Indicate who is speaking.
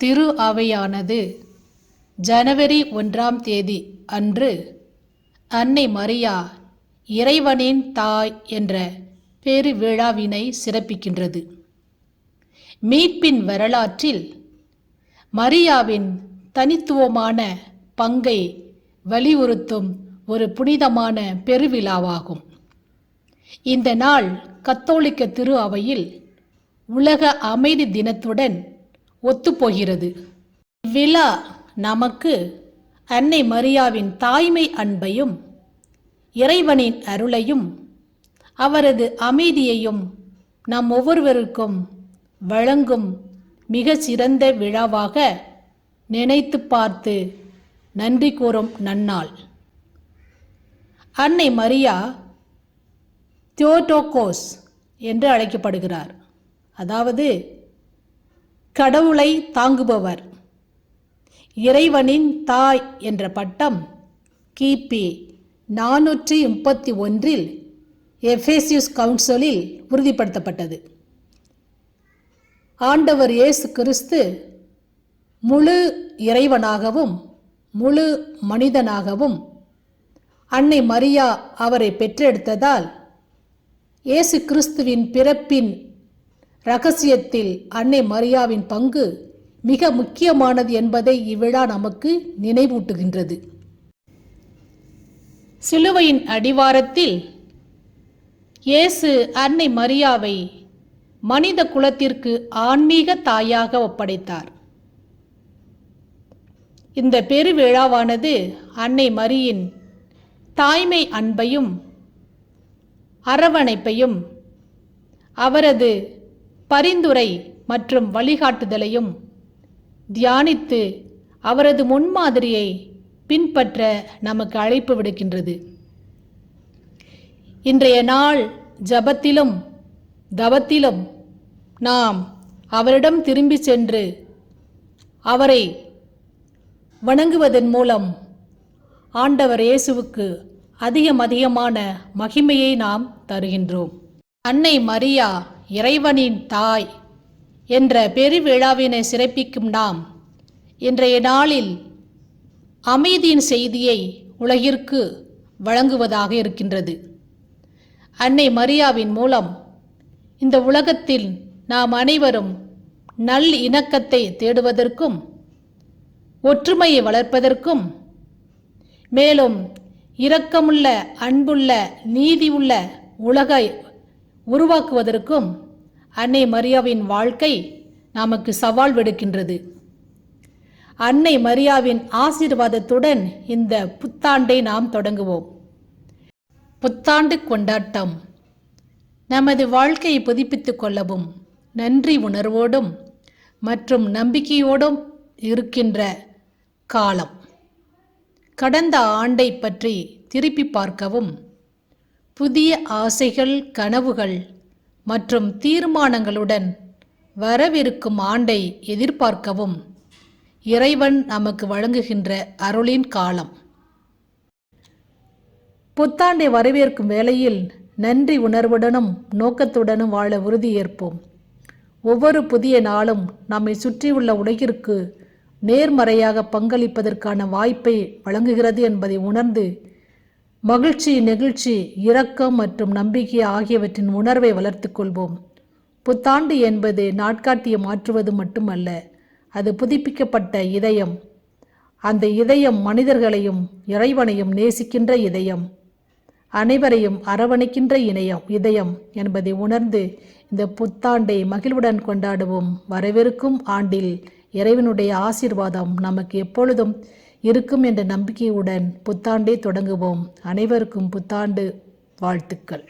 Speaker 1: திரு அவையானது. ஜனவரி ஒன்றாம் தேதி அன்று அன்னை மரியா இறைவனின் தாய் என்ற பெரு விழாவினை சிறப்பிக்கின்றது. மீட்பின் வரலாற்றில் மரியாவின் தனித்துவமான பங்கை வலியுறுத்தும் ஒரு புனிதமான பெருவிழாவாகும். இந்த நாள் கத்தோலிக்க திரு அவையில் உலக அமைதி தினத்துடன் ஒத்துப்போகிறது. விழா நமக்கு அன்னை மரியாவின் தாய்மை அன்பையும் இறைவனின் அருளையும் அவரது அமைதியையும் நம் ஒவ்வொருவருக்கும் வழங்கும் மிக சிறந்த விழாவாக நினைத்து பார்த்து நன்றி கூறும் நன்னாள். அன்னை மரியா தியோடோகோஸ் என்று அழைக்கப்படுகிறார். அதாவது கடவுளை தாங்குபவர். இறைவனின் தாய் என்ற பட்டம் கிபி நானூற்றி முப்பத்தி ஒன்றில் எஃபேசியஸ் கவுன்சிலில் உறுதிப்படுத்தப்பட்டது. ஆண்டவர் இயேசு கிறிஸ்து முழு இறைவனாகவும் முழு மனிதனாகவும் அன்னை மரியா அவரை பெற்றெடுத்ததால் இயேசு கிறிஸ்துவின் பிறப்பின் ரகசியத்தில் அன்னை மரியாவின் பங்கு மிக முக்கியமானது என்பதை இவ்விழா நமக்கு நினைவூட்டுகின்றது. சிலுவையின் அடிவாரத்தில் இயேசு அன்னை மரியாவை மனித குலத்திற்கு ஆன்மீக தாயாக ஒப்படைத்தார். இந்த பெருவிழாவானது அன்னை மரியின் தாய்மை அன்பையும் அரவணைப்பையும் அவரது பரிந்துரை மற்றும் வழிகாட்டுதலையும் தியானித்து அவரது முன்மாதிரியை பின்பற்ற நமக்கு அழைப்பு விடுக்கின்றது. இன்றைய நாள் ஜபத்திலும் தவத்திலும் நாம் அவரிடம் திரும்பி சென்று அவரை வணங்குவதன் மூலம் ஆண்டவர் இயேசுவுக்கு அதிகம் அதிகமான மகிமையை நாம் தருகின்றோம். அன்னை மரியா இறைவனின் தாய் என்ற பெருவிழாவினை சிறப்பிக்கும் நாம் இன்றைய நாளில் அமைதியின் செய்தியை உலகிற்கு வழங்குவதாக இருக்கின்றது. அன்னை மரியாவின் மூலம் இந்த உலகத்தில் நாம் அனைவரும் நல் இணக்கத்தை தேடுவதற்கும் ஒற்றுமையை வளர்ப்பதற்கும் மேலும் இரக்கமுள்ள அன்புள்ள நீதியுள்ள உலக உருவாக்குவதற்கும் அன்னை மரியாவின் வாழ்க்கை நமக்கு சவால் விடுக்கின்றது. அன்னை மரியாவின் ஆசீர்வாதத்துடன் இந்த புத்தாண்டை நாம் தொடங்குவோம். புத்தாண்டு கொண்டாட்டம். நமது வாழ்க்கையை புதுப்பித்துக் கொள்ளவும் நன்றி உணர்வோடும் மற்றும் நம்பிக்கையோடும் இருக்கின்ற காலம். கடந்த ஆண்டை பற்றி திருப்பி பார்க்கவும் புதிய ஆசைகள் கனவுகள் மற்றும் தீர்மானங்களுடன் வரவிருக்கும் ஆண்டை எதிர்பார்க்கவும். இறைவன் நமக்கு வழங்குகின்ற அருளின் காலம். புத்தாண்டை வரவேற்கும் வேளையில் நன்றி உணர்வுடனும் நோக்கத்துடனும் வாழ உறுதியேற்போம். ஒவ்வொரு புதிய நாளும் நம்மை சுற்றியுள்ள உலகிற்கு நேர்மறையாக பங்களிப்பதற்கான வாய்ப்பை வழங்குகிறது என்பதை உணர்ந்து மகிழ்ச்சி நெகிழ்ச்சி இரக்கம் மற்றும் நம்பிக்கை ஆகியவற்றின் உணர்வை வளர்த்து கொள்வோம். புத்தாண்டு என்பது நாட்காட்டியை மாற்றுவது மட்டுமல்ல அது புதுப்பிக்கப்பட்ட இதயம். அந்த இதயம் மனிதர்களையும் இறைவனையும் நேசிக்கின்ற இதயம். அனைவரையும் அரவணைக்கின்ற இணையம் இதயம் என்பதை உணர்ந்து இந்த புத்தாண்டை மகிழ்வுடன் கொண்டாடுவோம். வரவிருக்கும் ஆண்டில் இறைவனுடைய ஆசீர்வாதம் நமக்கு எப்பொழுதும் இருக்கும் என்ற நம்பிக்கையுடன் புத்தாண்டை தொடங்குவோம். அனைவருக்கும் புத்தாண்டு வாழ்த்துக்கள்.